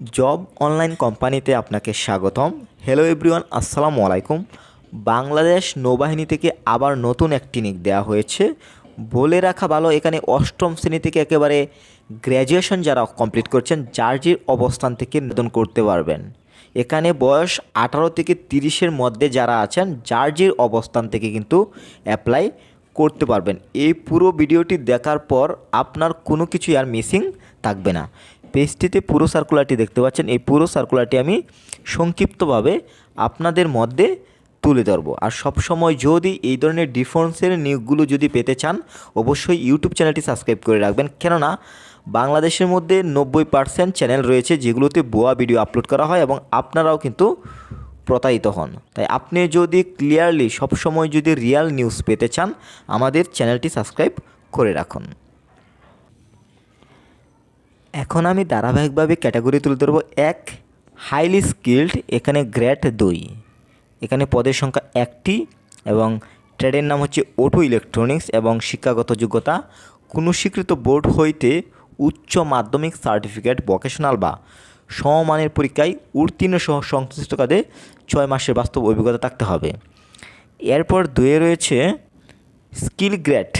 Job online কোম্পানিতে আপনাকে স্বাগতম। হ্যালো এভরিওয়ান আসসালামু আলাইকুম। বাংলাদেশ নৌবাহিনী থেকে আবার নতুন একটি নিক দেওয়া হয়েছে। বলে রাখা ভালো, এখানে অষ্টম শ্রেণি থেকে একেবারে গ্র্যাজুয়েশন যারা কমপ্লিট করছেন, জার্জির অবস্থান থেকে নিবেদন করতে পারবেন। এখানে বয়স আঠারো থেকে তিরিশের মধ্যে যারা আছেন, জার্জির অবস্থান থেকে কিন্তু অ্যাপ্লাই করতে পারবেন। এই পুরো ভিডিওটি দেখার পর আপনার কোনো কিছুই আর মিসিং থাকবে না। পেজটিতে পুরো সার্কুলারটি দেখতে পাচ্ছেন। এই পুরো সার্কুলারটি আমি সংক্ষিপ্তভাবে আপনাদের মধ্যে তুলে ধরবো। আর সবসময় যদি এই ধরনের ডিফেন্সের নিয়োগগুলো যদি পেতে চান, অবশ্যই ইউটিউব চ্যানেলটি সাবস্ক্রাইব করে রাখবেন। কেননা, বাংলাদেশের মধ্যে নব্বই পার্সেন্ট চ্যানেল রয়েছে যেগুলোতে বোয়া ভিডিও আপলোড করা হয় এবং আপনারাও কিন্তু প্রতারিত হন। তাই আপনি যদি ক্লিয়ারলি সবসময় যদি রিয়াল নিউজ পেতে চান, আমাদের চ্যানেলটি সাবস্ক্রাইব করে রাখুন। এখন আমি ধারাবাহিকভাবে ক্যাটাগরি তুলে ধরবো এক হাইলি স্কিল্ড এখানে গ্রেড দুই। এখানে পদের সংখ্যা একটি এবং ট্রেডের নাম হচ্ছে অটো ইলেকট্রনিক্স এবং শিক্ষাগত যোগ্যতা কোনো স্বীকৃত বোর্ড হইতে উচ্চ মাধ্যমিক সার্টিফিকেট ভোকেশনাল বা সমমানের পরীক্ষায় উত্তীর্ণ সহ সংশ্লিষ্ট কাজে ছয় মাসের বাস্তব অভিজ্ঞতা থাকতে হবে। এরপর দুয়ে রয়েছে স্কিল গ্রেড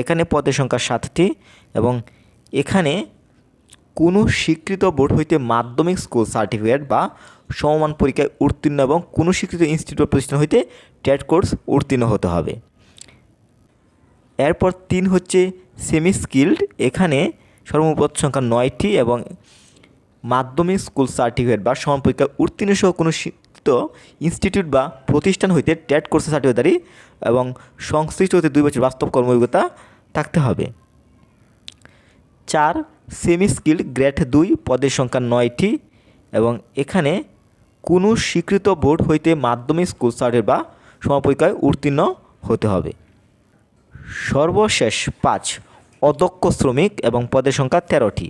এখানে পদের সংখ্যা সাতটি এবং এখানে কোনো স্বীকৃত বোর্ড হইতে মাধ্যমিক স্কুল সার্টিফিকেট বা সমমান পরীক্ষায় উত্তীর্ণ এবং কোনো স্বীকৃত ইনস্টিটিউট প্রতিষ্ঠান হইতে টেট কোর্স উত্তীর্ণ হতে হবে। এরপর তিন হচ্ছে সেমি স্কিল্ড এখানে সর্বপদ সংখ্যা নয়টি এবং মাধ্যমিক স্কুল সার্টিফিকেট বা সমান পরীক্ষায় উত্তীর্ণ সহ কোনো স্বীকৃত ইনস্টিটিউট বা প্রতিষ্ঠান হইতে টেট কোর্সের সার্টিফিকেটারি এবং সংশ্লিষ্ট হতে দুই বছর বাস্তব কর্ম অভিজ্ঞতা থাকতে হবে। চার সেমি স্কিল্ড গ্রেড দুই পদের সংখ্যা নয়টি এবং এখানে কোনো স্বীকৃত বোর্ড হইতে মাধ্যমিক স্কুল সার্টিফিকেট বা সমপরীক্ষায় উত্তীর্ণ হতে হবে। সর্বশেষ পাঁচ অদক্ষ শ্রমিক এবং পদের সংখ্যা তেরোটি।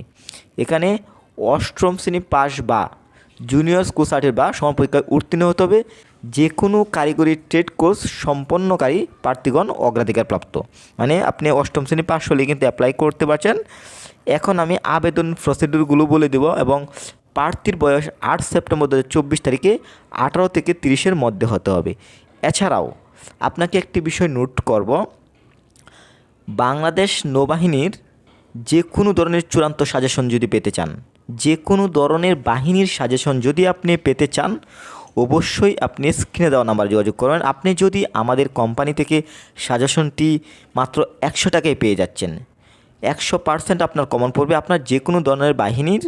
এখানে অষ্টম শ্রেণি পাস বা জুনিয়র স্কুল সার্টিফিকেট বা সমপরীক্ষায় উত্তীর্ণ হতে হবে। যে কোনো কারিগরি ট্রেড কোর্স সম্পন্নকারী প্রার্থীগণ অগ্রাধিকার প্রাপ্ত মানে আপনি অষ্টম শ্রেণি পাস হলে কিন্তু অ্যাপ্লাই করতে পারছেন। এখন আমি আবেদন প্রসিডিউরগুলো বলে দেব এবং প্রার্থীর বয়স আট সেপ্টেম্বর দু তারিখে আঠারো থেকে তিরিশের মধ্যে হতে হবে। এছাড়াও আপনাকে একটি বিষয় নোট করব। বাংলাদেশ নৌবাহিনীর যে কোনো ধরনের চূড়ান্ত সাজেশন যদি পেতে চান যে কোনো ধরনের বাহিনীর সাজেশন যদি আপনি পেতে চান, অবশ্যই আপনি স্ক্রিনে দেওয়া নাম্বার যোগাযোগ করবেন আপনি যদি আমাদের কোম্পানি থেকে সাজেশনটি মাত্র একশো টাকায় পেয়ে যাচ্ছেন একশো পার্সেন্ট আপনার কমন পড়বে। আপনার যে কোনো ধরনের বাহিনীর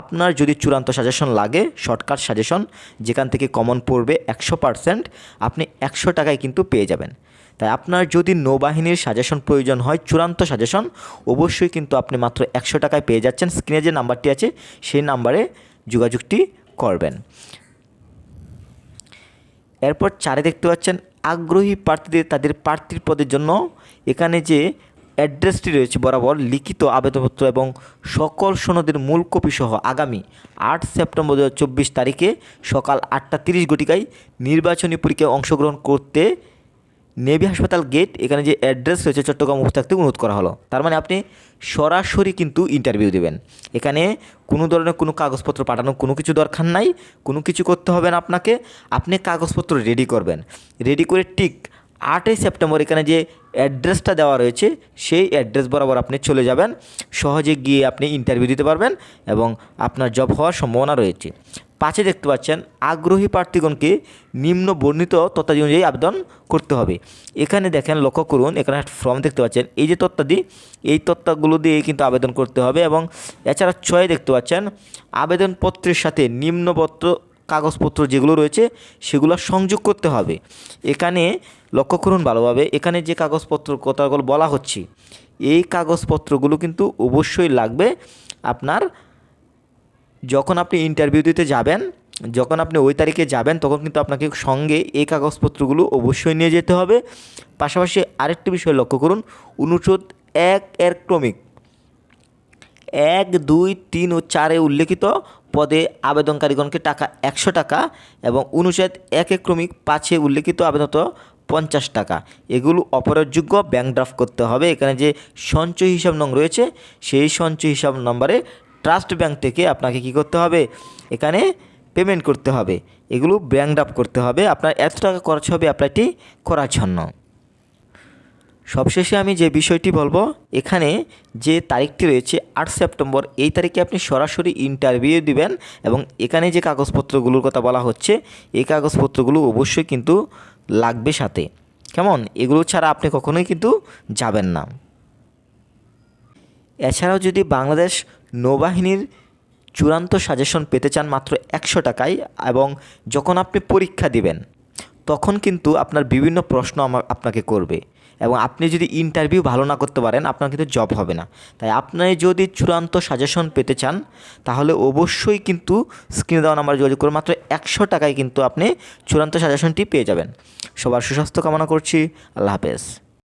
আপনার যদি চূড়ান্ত সাজেশন লাগে শর্টকাট সাজেশন যেখান থেকে কমন পড়বে একশো পার্সেন্ট আপনি একশো টাকায় কিন্তু পেয়ে যাবেন। তাই আপনার যদি নৌবাহিনীর সাজেশন প্রয়োজন হয়, চূড়ান্ত সাজেশন অবশ্যই কিন্তু আপনি মাত্র একশো টাকায় পেয়ে যাচ্ছেন। স্ক্রিনে যে নাম্বারটি আছে, সেই নাম্বারে যোগাযোগটি করবেন। এরপর চারে দেখতে পাচ্ছেন, আগ্রহী প্রার্থীদের, তাদের প্রার্থীর পদের জন্য এখানে যে অ্যাড্রেসটি রয়েছে বরাবর লিখিত আবেদনপত্র এবং সকল সনদের মূল কপি সহ আগামী আট সেপ্টেম্বর দু তারিখে সকাল আটটা তিরিশ ঘটিকায় নির্বাচনী পরীক্ষায় অংশগ্রহণ করতে নেভি হাসপাতাল গেট, এখানে যে অ্যাড্রেস রয়েছে চট্টগ্রাম অবস্থা থাকতে অনুরোধ করা হলো। তার মানে আপনি সরাসরি কিন্তু ইন্টারভিউ দেবেন। এখানে কোনো ধরনের কোনো কাগজপত্র পাঠানো কোনো কিছু দরকার নাই, কোনো কিছু করতে হবে না আপনাকে, আপনি কাগজপত্র রেডি করবেন। রেডি করে ঠিক আটই সেপ্টেম্বর এখানে যে অ্যাড্রেসটা দেওয়া রয়েছে, সেই অ্যাড্রেস বরাবর আপনি চলে যাবেন। সহজে গিয়ে আপনি ইন্টারভিউ দিতে পারবেন এবং আপনার জব হওয়ার সম্ভাবনা রয়েছে। পাঁচে দেখতে পাচ্ছেন, আগ্রহী প্রার্থীগণকে নিম্ন বর্ণিত তথ্যাদি অনুযায়ী আবেদন করতে হবে। এখানে দেখেন, লক্ষ্য করুন, এখানে ফর্ম দেখতে পাচ্ছেন। এই যে তথ্যাদি, এই তথ্যগুলো দিয়ে কিন্তু আবেদন করতে হবে এবং এছাড়া ছয় দেখতে পাচ্ছেন, আবেদনপত্রের সাথে নিম্নপত্র কাগজপত্র যেগুলো রয়েছে সেগুলো সংযোগ করতে হবে। এখানে লক্ষ্য করুন ভালোভাবে, এখানে যে কাগজপত্র কথাগুলো বলা হচ্ছে, এই কাগজপত্রগুলো কিন্তু অবশ্যই লাগবে আপনার যখন আপনি ইন্টারভিউ দিতে যাবেন, যখন আপনি ওই তারিখে যাবেন, তখন কিন্তু আপনাকে সঙ্গে এই কাগজপত্রগুলো অবশ্যই নিয়ে যেতে হবে। পাশাপাশি আরেকটি বিষয় লক্ষ্য করুন, অনুচ্ছেদ এক এর ক্রমিক। এক, দুই, তিন ও চারে উল্লেখিত পদে আবেদনকারীগণকে টাকা একশো টাকা এবং অনুচ্ছেদ এক ক্রমিক পাঁচে উল্লেখিত আবেদনত পঞ্চাশ টাকা। এগুলো অপরাধযোগ্য ব্যাংক ড্রাফট করতে হবে। এখানে যে সঞ্চয় হিসাব নং রয়েছে, সেই সঞ্চয় হিসাব নম্বরে ট্রাস্ট ব্যাংক থেকে আপনাকে কি করতে হবে? এখানে পেমেন্ট করতে হবে। এগুলো ব্যাংক আপ করতে হবে। আপনার এত টাকা খরচ হবে অ্যাপ্লাইটি করার জন্য। সবশেষে আমি যে বিষয়টি বলব, এখানে যে তারিখটি রয়েছে আট সেপ্টেম্বর, এই তারিখে আপনি সরাসরি ইন্টারভিউ দিবেন এবং এখানে যে কাগজপত্রগুলোর কথা বলা হচ্ছে, এই কাগজপত্রগুলো অবশ্যই কিন্তু লাগবে সাথে। কেমন? এগুলো ছাড়া আপনি কখনোই কিন্তু যাবেন না। এছাড়াও যদি বাংলাদেশ নৌবাহিনীর চূড়ান্ত সাজেশন পেতে চান মাত্র একশো টাকায় এবং যখন আপনি পরীক্ষা দিবেন, তখন কিন্তু আপনার বিভিন্ন প্রশ্ন আপনাকে করবে। এবং আপনি যদি ইন্টারভিউ ভালো না করতে পারেন, আপনার কিন্তু জব হবে না। তাই আপনি যদি চূড়ান্ত সাজেশন পেতে চান, তাহলে অবশ্যই কিন্তু স্ক্রিনে দেওয়া নাম্বার যোগাযোগ করে মাত্র একশো টাকায় কিন্তু আপনি চূড়ান্ত সাজেশনটি পেয়ে যাবেন। সবার সুস্বাস্থ্য কামনা করছি। আল্লাহ হাফেজ।